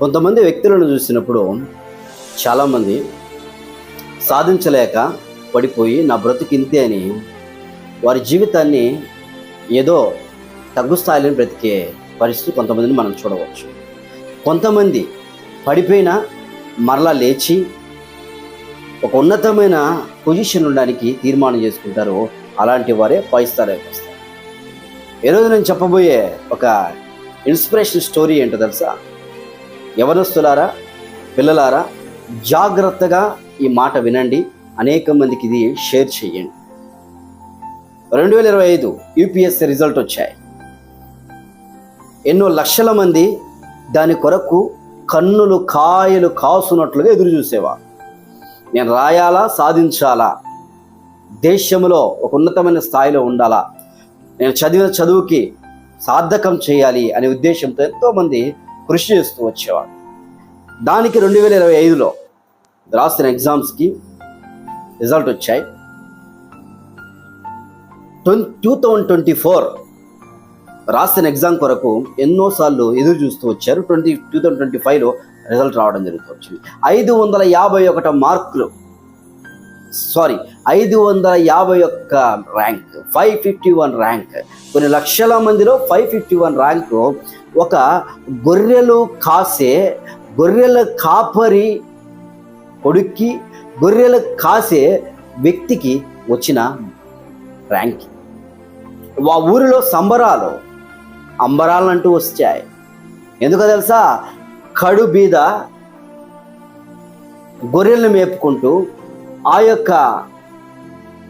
కొంతమంది వ్యక్తులను చూసినప్పుడు చాలామంది సాధించలేక పడిపోయి నా బ్రతుకు ఇంతే అని వారి జీవితాన్ని ఏదో తగ్గు స్థాయిలో బ్రతికే పరిస్థితి కొంతమందిని మనం చూడవచ్చు. కొంతమంది పడిపోయిన మరలా లేచి ఒక ఉన్నతమైన పొజిషన్ ఉండడానికి తీర్మానం చేసుకుంటారు. అలాంటి వారే పై స్థాయికి వస్తారు ఈరోజు నేను చెప్పబోయే ఒక ఇన్స్పిరేషన్ స్టోరీ ఏంటో తెలుసా? యవనస్తులారా పిల్లలారా జాగ్రత్తగా ఈ మాట వినండి. అనేక మందికి ఇది షేర్ చేయండి. రెండు వేల ఇరవై ఐదు యూపీఎస్సీ రిజల్ట్ వచ్చాయి. ఎన్నో లక్షల మంది దాని కొరకు కన్నులు కాయలు కాసున్నట్లుగా ఎదురు చూసేవారు. నేను రాయాలా సాధించాలా? దేశంలో ఒక ఉన్నతమైన స్థాయిలో ఉండాలా? నేను చదివిన చదువుకి సార్థకం చేయాలి అనే ఉద్దేశంతో ఎంతోమంది కృషి చేస్తూ వచ్చేవాడు. దానికి రెండు వేల ఇరవై ఐదులో రాసిన ఎగ్జామ్స్కి రిజల్ట్ వచ్చాయి. ట్వం టూ థౌజండ్ ట్వంటీ ఫోర్ రాసిన ఎగ్జామ్ కొరకు ఎన్నోసార్లు ఎదురు చూస్తూ వచ్చారు. ట్వంటీ టూ థౌజండ్ ట్వంటీ ఫైవ్లో రిజల్ట్ రావడం జరుగుతూ వచ్చింది. ఐదు వందల యాభై ఒకటి మార్కులు సారీ ఐదు వందల యాభై ఒక్క rank five fifty one rank కొన్ని లక్షల మందిలో ఫైవ్ ఫిఫ్టీ వన్ ర్యాంక్ ఒక గొర్రెలు కాసే గొర్రెల కాపరి కొడుక్కి గొర్రెలు కాసే వ్యక్తికి వచ్చిన ర్యాంక్ ఆ ఊరిలో సంబరాలు అంబరాలంటూ వచ్చాయి ఎందుకో తెలుసా? కడు బీద గొర్రెలను మేపుకుంటూ ఆ యొక్క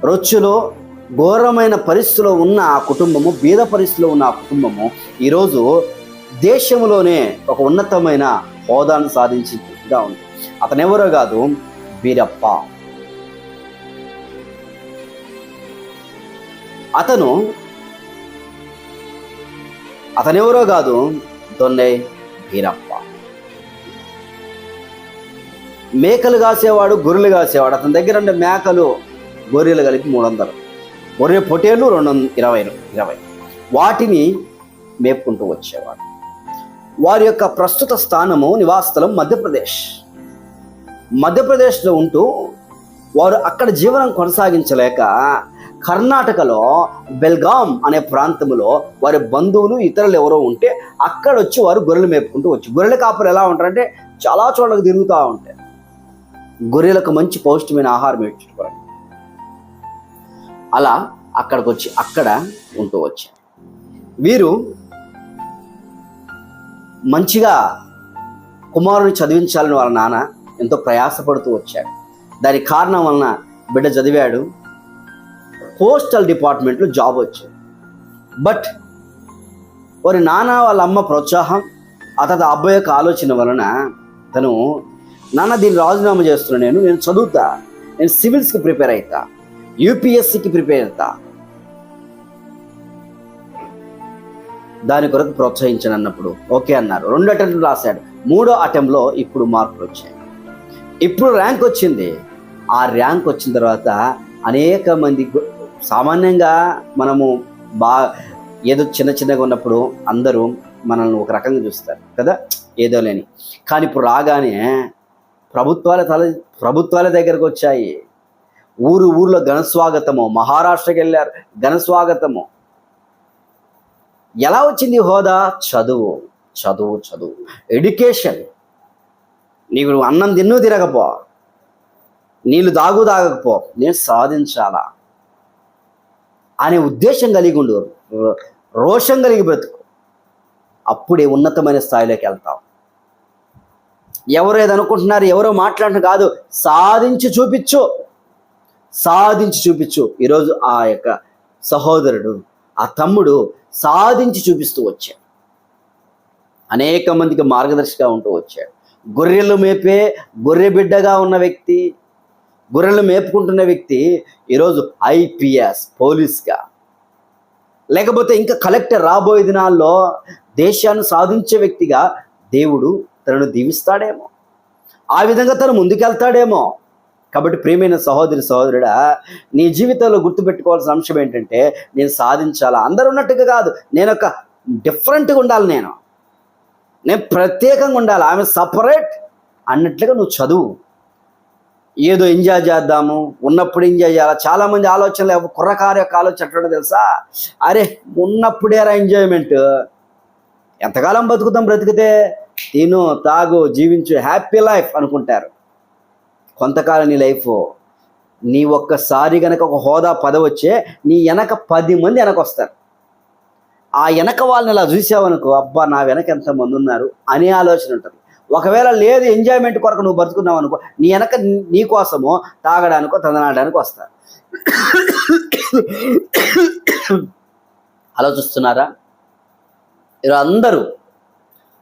రొచ్చులో ఘోరమైన పరిస్థితిలో ఉన్న ఆ కుటుంబము బీద పరిస్థితిలో ఉన్న ఆ కుటుంబము ఈరోజు దేశంలోనే ఒక ఉన్నతమైన హోదాను సాధించిగా ఉంది. అతను ఎవరో కాదు బీరప్ప అతను అతనెవరో కాదు దొన్నై బీరప్ప మేకలు కాసేవాడు గొర్రెలు కాసేవాడు. అతని దగ్గర ఉండే మేకలు గొర్రెలు కలిపి మూడు వందలు గొర్రె పొటేలు రెండు వందలు ఇరవై ఇరవై. వాటిని మేపుకుంటూ వచ్చేవాడు. వారి యొక్క ప్రస్తుత స్థానము నివాసస్థలం మధ్యప్రదేశ్. మధ్యప్రదేశ్లో ఉంటూ వారు అక్కడ జీవనం కొనసాగించలేక కర్ణాటకలో బెల్గాం అనే ప్రాంతంలో వారి బంధువులు ఇతరులు ఎవరో ఉంటే అక్కడ వచ్చి వారు గొర్రెలు మేపుకుంటూ వచ్చి గొర్రెల కాపులు ఎలా ఉంటారంటే చాలా చోట్లకు తిరుగుతూ ఉంటాయి గొర్రెలకు మంచి పౌష్టిమైన ఆహారం ఇచ్చుకోవాలి అలా అక్కడికి వచ్చి అక్కడ ఉంటూ వచ్చారు వీరు మంచిగా కుమారుని చదివించాలని వాళ్ళ నాన్న ఎంతో ప్రయాసపడుతూ వచ్చాడు. దానికి కారణం వలన బిడ్డ చదివాడు. పోస్టల్ డిపార్ట్మెంట్లో జాబ్ వచ్చింది. బట్ వారి నాన్న వాళ్ళ అమ్మ ప్రోత్సాహం అతని అబ్బాయి యొక్క ఆలోచన వలన తను నాన్న దీన్ని రాజీనామా చేస్తున్నాను నేను. నేను చదువుతా. నేను సివిల్స్కి ప్రిపేర్ అవుతా యూపీఎస్సికి ప్రిపేర్ అవుతా దాని కొరకు ప్రోత్సహించను అన్నప్పుడు. ఓకే అన్నారు. రెండు అటెంప్ట్లు రాశాడు. మూడో అటెంప్ట్లో ఇప్పుడు మార్కులు వచ్చాయి. ఇప్పుడు ర్యాంక్ వచ్చింది. ఆ ర్యాంక్ వచ్చిన తర్వాత అనేక మంది సామాన్యంగా మనము బా ఏదో చిన్న చిన్నగా ఉన్నప్పుడు అందరూ మనల్ని ఒక రకంగా చూస్తారు కదా? ఏదో లేని. కానీ ఇప్పుడు రాగానే ప్రభుత్వాల తల ప్రభుత్వాల దగ్గరకు వచ్చాయి. ఊరు ఊర్లో ఘనస్వాగతము మహారాష్ట్రకి వెళ్ళారు ఘనస్వాగతము. ఎలా వచ్చింది హోదా? చదువు చదువు చదువు. ఎడ్యుకేషన్ నీకు నువ్వు అన్నం తిన్ను తిరగపో నీళ్ళు దాగు తాగకపో. నేను సాధించాలా? అనే ఉద్దేశం కలిగి ఉండు. రో- రోషం కలిగి బ్రతుకు. అప్పుడే ఉన్నతమైన స్థాయిలోకి వెళ్తాం ఎవరు ఏదనుకుంటున్నారు ఎవరో మాట్లాడటం కాదు సాధించి చూపించు. సాధించి చూపించు. ఈరోజు ఆ యొక్క సహోదరుడు ఆ తమ్ముడు సాధించి చూపిస్తూ వచ్చాడు. అనేక మందికి మార్గదర్శిగా ఉంటూ వచ్చాడు. గొర్రెలు మేపే గొర్రె బిడ్డగా ఉన్న వ్యక్తి గొర్రెలు మేపుకుంటున్న వ్యక్తి ఈరోజు ఐపీఎస్ పోలీస్గా. లేకపోతే ఇంకా కలెక్టర్ రాబోయే దినాల్లో దేశాన్ని సాధించే వ్యక్తిగా దేవుడు తనను దీవిస్తాడేమో. ఆ విధంగా తను ముందుకెళ్తాడేమో. కాబట్టి ప్రియమైన సహోదరి సహోదరుడా నీ జీవితంలో గుర్తుపెట్టుకోవాల్సిన అంశం ఏంటంటే నేను సాధించాలా? అందరు ఉన్నట్టుగా కాదు. నేను ఒక డిఫరెంట్గా ఉండాలి నేను. నేను ప్రత్యేకంగా ఉండాలి. ఆమె సపరేట్ అన్నట్లుగా నువ్వు చదువు. ఏదో ఎంజాయ్ చేద్దాము. ఉన్నప్పుడు ఎంజాయ్ చేయాలి? చాలామంది ఆలోచనలు కుర్రకారు యొక్క ఆలోచన ఎట్లా తెలుసా? అరే ఉన్నప్పుడేరా ఎంజాయ్మెంట్ ఎంతకాలం బతుకుతాం బ్రతికితే? తిను తాగు జీవించు హ్యాపీ లైఫ్ అనుకుంటారు. కొంతకాలం నీ లైఫ్ నీ ఒక్కసారి గనక ఒక హోదా పద వచ్చే నీ వెనక పది మంది వెనక వస్తారు ఆ వెనక వాళ్ళని ఇలా చూసావనుకో అబ్బా నా వెనక ఎంతమంది ఉన్నారు అనే ఆలోచన ఉంటుంది. ఒకవేళ లేదు ఎంజాయ్మెంట్ కొరకు నువ్వు బతుకున్నావు అనుకో నీ వెనక నీ కోసమో తాగడానికో తందనాడడానికి వస్తారు. ఆలోచిస్తున్నారా? మీరు అందరూ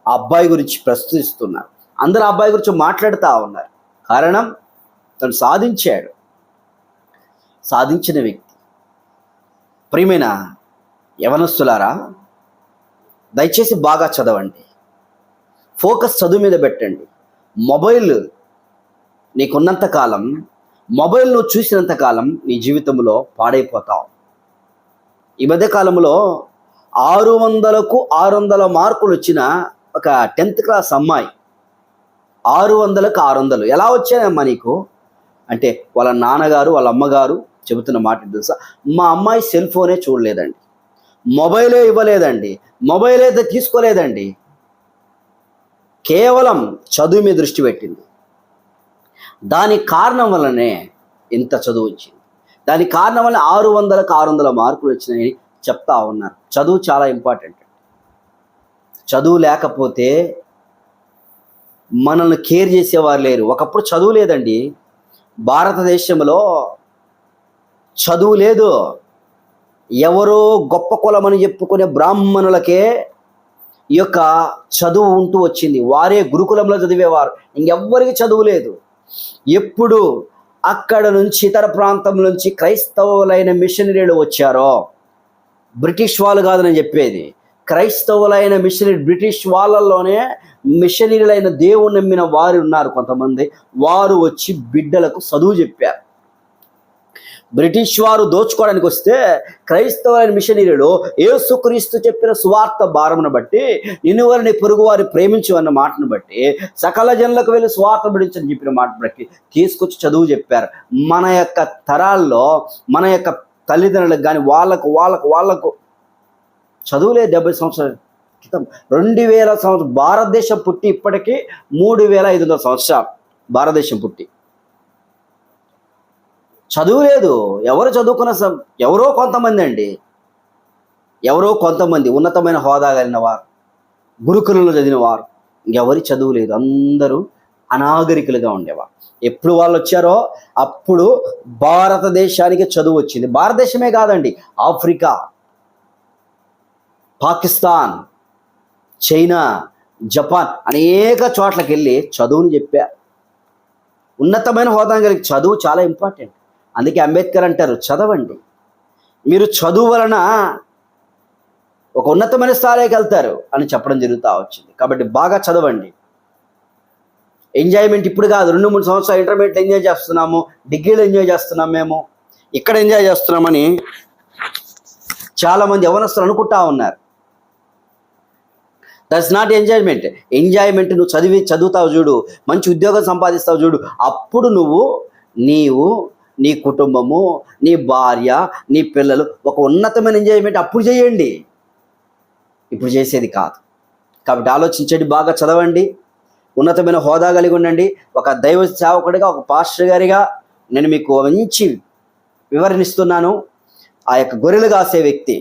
ఆ అబ్బాయి గురించి ప్రస్తుతిస్తున్నారు. అందరు అబ్బాయి గురించి మాట్లాడుతూ ఉన్నారు. కారణం తను సాధించాడు. సాధించిన వ్యక్తి. ప్రియమైన యవనస్తులారా దయచేసి బాగా చదవండి. ఫోకస్ చదువు మీద పెట్టండి. మొబైల్ నీకున్నంత కాలం మొబైల్ నువ్వు చూసినంత కాలం నీ జీవితంలో పాడైపోతావు ఈ మధ్య కాలంలో ఆరు వందలకు ఆరు వందల మార్కులు వచ్చిన ఒక టెన్త్ క్లాస్ అమ్మాయి ఆరు వందలకు ఆరు వందలు ఎలా వచ్చాయమ్మా నీకు? అంటే వాళ్ళ నాన్నగారు వాళ్ళ అమ్మగారు చెబుతున్న మాట తెలుసా? మా అమ్మాయి సెల్ ఫోనే చూడలేదండి. మొబైలే ఇవ్వలేదండి. మొబైల్ అయితే తీసుకోలేదండి. కేవలం చదువు మీద దృష్టి పెట్టింది. దానికి కారణం వల్లనే ఇంత చదువు వచ్చింది. దానికి కారణం వల్ల ఆరు వందలకు ఆరు వందల మార్కులు వచ్చినాయని చెప్తా ఉన్నారు. చదువు చాలా ఇంపార్టెంట్. చదువు లేకపోతే మనల్ని కేర్ చేసేవారు లేరు. ఒకప్పుడు చదువు లేదండి. భారతదేశంలో చదువు లేదు. ఎవరో గొప్ప కులమని చెప్పుకునే బ్రాహ్మణులకే ఈ యొక్క చదువు ఉంటూ వచ్చింది. వారే గురుకులంలో చదివేవారు. ఇంకెవ్వరికి చదువు లేదు. ఎప్పుడు అక్కడ నుంచి ఇతర ప్రాంతం నుంచి క్రైస్తవులైన మిషనరీలు వచ్చారో బ్రిటిష్ వాళ్ళు కాదు నేను చెప్పేది. క్రైస్తవులైన మిషనరీ బ్రిటిష్ వాళ్ళల్లోనే మిషనరీలైన దేవుని నమ్మిన వారు ఉన్నారు కొంతమంది. వారు వచ్చి బిడ్డలకు చదువు చెప్పారు. బ్రిటిష్ వారు దోచుకోవడానికి వస్తే క్రైస్తవులైన మిషనరీలు ఏసుక్రీస్తు చెప్పిన సువార్త భారమును బట్టి నిన్నువారిని పొరుగు వారి ప్రేమించు అన్న మాటను బట్టి సకల జనులకు వెళ్ళి సువార్త బిడించని చెప్పిన మాట బట్టి తీసుకొచ్చి చదువు చెప్పారు. మన యొక్క తరాల్లో మన యొక్క తల్లిదండ్రులకు కానీ వాళ్ళకు వాళ్ళకు వాళ్ళకు చదువులే డెబ్బై సంవత్సరాల క్రితం. రెండు వేల సంవత్సరం భారతదేశం పుట్టి ఇప్పటికీ మూడు వేల ఐదు వందల సంవత్సరాలు భారతదేశం పుట్టి. చదువు లేదు. ఎవరు చదువుకున్న సం- ఎవరో కొంతమంది అండి. ఎవరో కొంతమంది ఉన్నతమైన హోదా కలిగిన వారు గురుకులంలో చదివిన వారు ఇంకెవరి చదువు లేదు. అందరూ అనాగరికులుగా ఉండేవారు. ఎప్పుడు వాళ్ళు వచ్చారో అప్పుడు భారతదేశానికి చదువు వచ్చింది. భారతదేశమే కాదండి ఆఫ్రికా. పాకిస్తాన్ చైనా జపాన్ అనేక చోట్లకి వెళ్ళి చదువుని చెప్పారు ఉన్నతమైన హోదా కలిగి చదువు చాలా ఇంపార్టెంట్. అందుకే అంబేద్కర్ అంటారు చదవండి. మీరు చదువు వలన ఒక ఉన్నతమైన స్థాయికి వెళ్తారు అని చెప్పడం జరుగుతూ వచ్చింది. కాబట్టి బాగా చదవండి. ఎంజాయ్మెంట్ ఇప్పుడు కాదు రెండు మూడు సంవత్సరాలు ఇంటర్మీడియట్ ఎంజాయ్ చేస్తున్నాము డిగ్రీలు ఎంజాయ్ చేస్తున్నాం మేము ఇక్కడ ఎంజాయ్ చేస్తున్నామని చాలామంది యవనస్తులు అనుకుంటా ఉన్నారు. దట్స్ నాట్ ఎంజాయ్మెంట్ ఎంజాయ్మెంట్ నువ్వు చదివి చదువుతావు చూడు మంచి ఉద్యోగం సంపాదిస్తావు చూడు అప్పుడు నువ్వు నీవు నీ కుటుంబము నీ భార్య నీ పిల్లలు ఒక ఉన్నతమైన ఎంజాయ్మెంట్ అప్పుడు చేయండి. ఇప్పుడు చేసేది కాదు. కాబట్టి ఆలోచించండి బాగా చదవండి ఉన్నతమైన హోదా కలిగి ఉండండి. ఒక దైవ సేవకుడిగా ఒక పాస్టర్ గారిగా నేను మీకు మంచి వివరణిస్తున్నాను ఆ యొక్క గొర్రెలు కాసే వ్యక్తి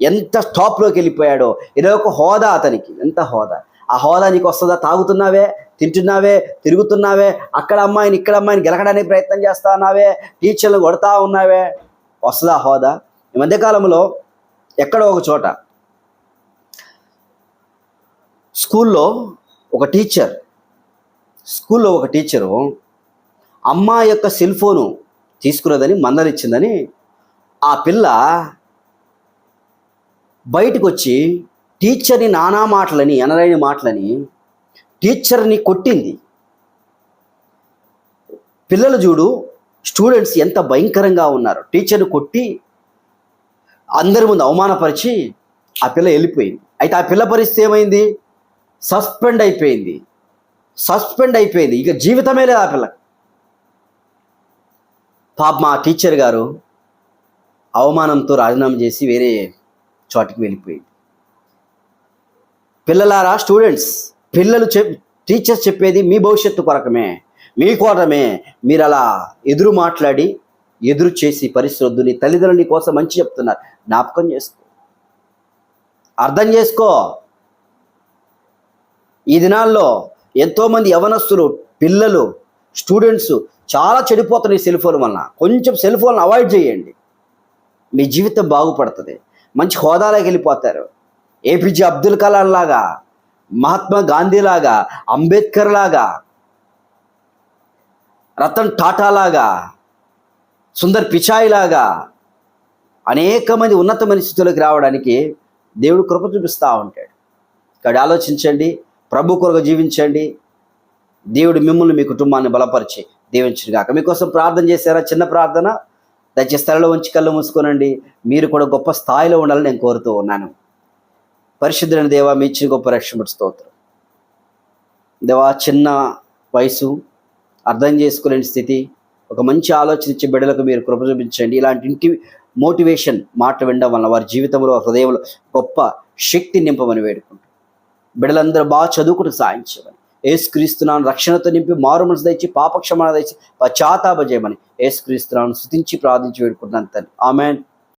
ఎంత స్టాప్లోకి వెళ్ళిపోయాడో. ఇరవై ఒక హోదా అతనికి. ఎంత హోదా. ఆ హోదా నీకు వస్తుందా? తాగుతున్నావే? తింటున్నావే? తిరుగుతున్నావే? అక్కడ అమ్మాయిని ఇక్కడ అమ్మాయిని గెలకడానికి ప్రయత్నం చేస్తా ఉన్నావే? టీచర్లు కొడతా ఉన్నావే? వస్తుందా హోదా? ఈ మధ్యకాలంలో ఎక్కడో ఒక చోట స్కూల్లో ఒక టీచర్ స్కూల్లో ఒక టీచరు అమ్మాయి యొక్క సెల్ ఫోను తీసుకున్నదని మందలిచ్చిందని ఆ పిల్ల బయటకు వచ్చి టీచర్ని నానా మాటలని ఎనరైన మాటలని టీచర్ని కొట్టింది. పిల్లలు చూడు స్టూడెంట్స్ ఎంత భయంకరంగా ఉన్నారు. టీచర్ని కొట్టి అందరి ముందు అవమానపరిచి ఆ పిల్ల వెళ్ళిపోయింది. అయితే ఆ పిల్ల పరిస్థితి ఏమైంది? సస్పెండ్ అయిపోయింది. సస్పెండ్ అయిపోయింది. ఇక జీవితమే లేదు ఆ పిల్లకి పాప మా టీచర్ గారు అవమానంతో రాజీనామా చేసి వేరే చోటికి వెళ్ళిపోయింది. పిల్లలారా స్టూడెంట్స్ పిల్లలు చెప్ టీచర్స్ చెప్పేది మీ భవిష్యత్తు కొరకమే మీ కోరమే. మీరు అలా ఎదురు మాట్లాడి ఎదురు చేసి పరిశ్రద్ధుని తల్లిదండ్రుల కోసం మంచి చెప్తున్నారు. జ్ఞాపకం చేసుకో. అర్థం చేసుకో. ఈ దినాల్లో ఎంతోమంది యవనస్తులు పిల్లలు స్టూడెంట్స్ చాలా చెడిపోతున్నారు ఈ సెల్ ఫోన్ వలన. కొంచెం సెల్ ఫోన్ అవాయిడ్ చేయండి. మీ జీవితం బాగుపడుతుంది. మంచి హోదాలోకి వెళ్ళిపోతారు. ఏపీజే అబ్దుల్ కలాం లాగా మహాత్మా గాంధీ లాగా అంబేద్కర్ లాగా రతన్ టాటా లాగా సుందర్ పిచాయ్ లాగా అనేక మంది ఉన్నతమైన స్థితిలోకి రావడానికి దేవుడు కృప చూపిస్తూ ఉంటాడు. ఇక్కడ ఆలోచించండి ప్రభు కొరకు జీవించండి. దేవుడు మిమ్మల్ని మీ కుటుంబాన్ని బలపరిచి దీవించిన కాక మీకోసం ప్రార్థన చేశారా? చిన్న ప్రార్థన? దయచేసి స్థలంలో ఉంచి కళ్ళు మూసుకోనండి. మీరు కూడా గొప్ప స్థాయిలో ఉండాలని నేను కోరుతూ ఉన్నాను. పరిశుద్ధులైన దేవా మీ ఇచ్చిన గొప్ప రక్షణ స్తోత్రం. దేవా చిన్న వయసు అర్థం చేసుకోలేని స్థితి ఒక మంచి ఆలోచన ఇచ్చే బిడ్డలకు మీరు కృప చూపించండి. ఇలాంటి ఇంటి మోటివేషన్ మాట వినడం వల్ల వారి జీవితంలో హృదయంలో గొప్ప శక్తి నింపమని వేడుకుంటాం బిడ్డలందరూ బాగా చదువుకుంటూ సాయించమని ఏసుక్రీస్తున్నాను రక్షణతో నింపి మారు మనసు తెచ్చి పాపక్షమాణ తెచ్చి పశ్చాత్తాప చేయమని ఏసుక్రీస్తున్నాను స్థుతించి ప్రార్థించి వేడుకుంటున్నాను తల్లి ఆమెన్.